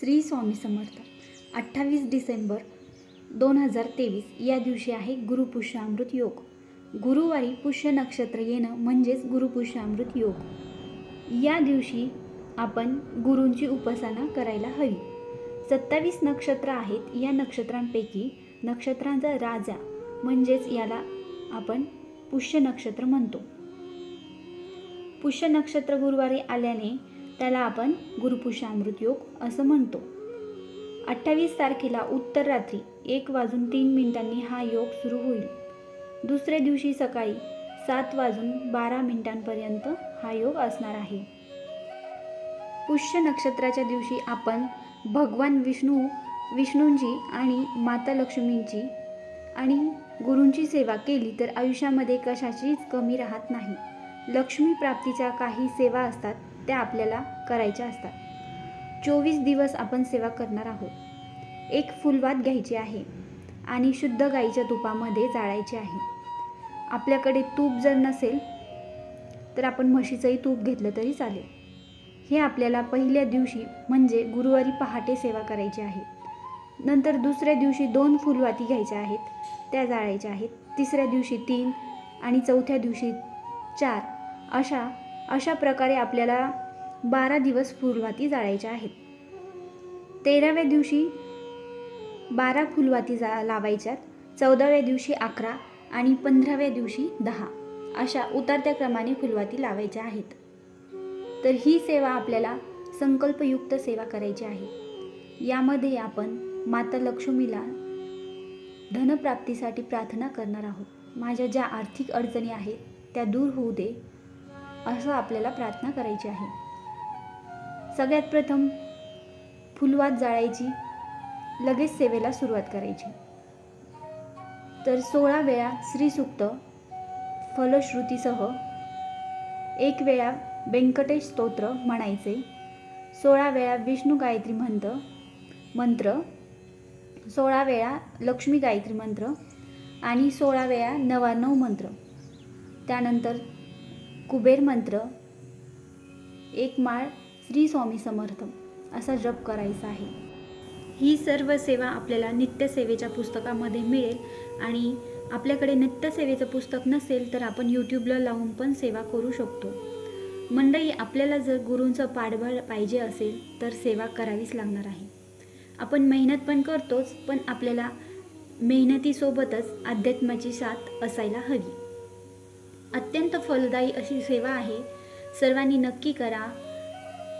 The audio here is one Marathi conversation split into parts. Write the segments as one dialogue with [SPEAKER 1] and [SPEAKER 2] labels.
[SPEAKER 1] श्री स्वामी समर्थ. अठ्ठावीस डिसेंबर दोन हजार तेवीस या दिवशी आहे गुरुपुष्यामृत योग. गुरुवारी पुष्य नक्षत्र येणं म्हणजेच गुरुपुष्यामृत योग. या दिवशी आपण गुरूंची उपासना करायला हवी. सत्तावीस नक्षत्र आहेत या नक्षत्रांपैकी नक्षत्रांचा राजा म्हणजेच याला आपण पुष्य नक्षत्र म्हणतो. पुष्य नक्षत्र गुरुवारी आल्याने त्याला आपण गुरुपुषामृत योग असं म्हणतो. अठ्ठावीस तारखेला उत्तर रात्री एक वाजून तीन मिनिटांनी हा योग सुरू होईल. दुसऱ्या दिवशी सकाळी सात वाजून बारा मिनिटांपर्यंत हा योग असणार आहे. पुष्य नक्षत्राच्या दिवशी आपण भगवान विष्णू विष्णूंची आणि माता लक्ष्मींची आणि गुरूंची सेवा केली तर आयुष्यामध्ये कशाचीच कमी राहत नाही. लक्ष्मी प्राप्तीच्या काही सेवा असतात त्या आपल्याला करायच्या असतात. चोवीस दिवस आपण सेवा करणार आहोत. एक फुलवात घ्यायची आहे आणि शुद्ध गाईच्या तुपामध्ये जाळायचे आहे. आपल्याकडे तूप जर नसेल तर आपण म्हशीचंही तूप घेतलं तरी चालेल. हे आपल्याला पहिल्या दिवशी म्हणजे गुरुवारी पहाटे सेवा करायची आहे. नंतर दुसऱ्या दिवशी दोन फुलवाती घ्यायच्या आहेत त्या जाळायच्या आहेत. तिसऱ्या दिवशी तीन आणि चौथ्या दिवशी चार अशा अशा प्रकारे आपल्याला बारा दिवस फुलवाती जाळायच्या आहेत. तेराव्या दिवशी बारा फुलवाती जा लावायच्यात चौदाव्या दिवशी अकरा आणि पंधराव्या दिवशी दहा अशा उतरत्या क्रमाने फुलवाती लावायच्या आहेत. तर ही सेवा आपल्याला संकल्पयुक्त सेवा करायची आहे. यामध्ये आपण माता लक्ष्मीला धनप्राप्तीसाठी प्रार्थना करणार आहोत. माझ्या ज्या आर्थिक अडचणी आहेत त्या दूर होऊ दे. असं आपल्याला प्रार्थना करायची आहे. सगळ्यात प्रथम फुलवात जाळायची लगेच सेवेला सुरुवात करायची. तर सोळा वेळा श्रीसुक्त फलश्रुतीसह एक वेळा व्यंकटेश स्तोत्र म्हणायचे सोळा वेळा विष्णू गायत्री मंत्र मंत्र सोळा वेळा लक्ष्मी गायत्री मंत्र आणि सोळा वेळा नवाण्णव मंत्र. त्यानंतर कुबेर मंत्र एक माळ श्री स्वामी समर्थ असा जप करायचा आहे. ही सर्व सेवा आपल्याला नित्यसेवेच्या पुस्तकामध्ये मिळेल आणि आपल्याकडे नित्यसेवेचं पुस्तक नसेल तर आपण यूट्यूबला लावून पण सेवा करू शकतो. मंडळी आपल्याला जर गुरूंचं पाठबळ पाहिजे असेल तर सेवा करावीच लागणार आहे. आपण मेहनत पण करतोच पण आपल्याला मेहनतीसोबतच अध्यात्माची साथ असायला हवी. अत्यंत फलदायी अशी सेवा आहे. सर्वांनी नक्की करा.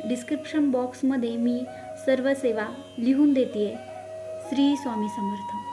[SPEAKER 1] डिस्क्रिप्शन बॉक्समध्ये मी सर्व सेवा लिहून देते श्री स्वामी समर्थ.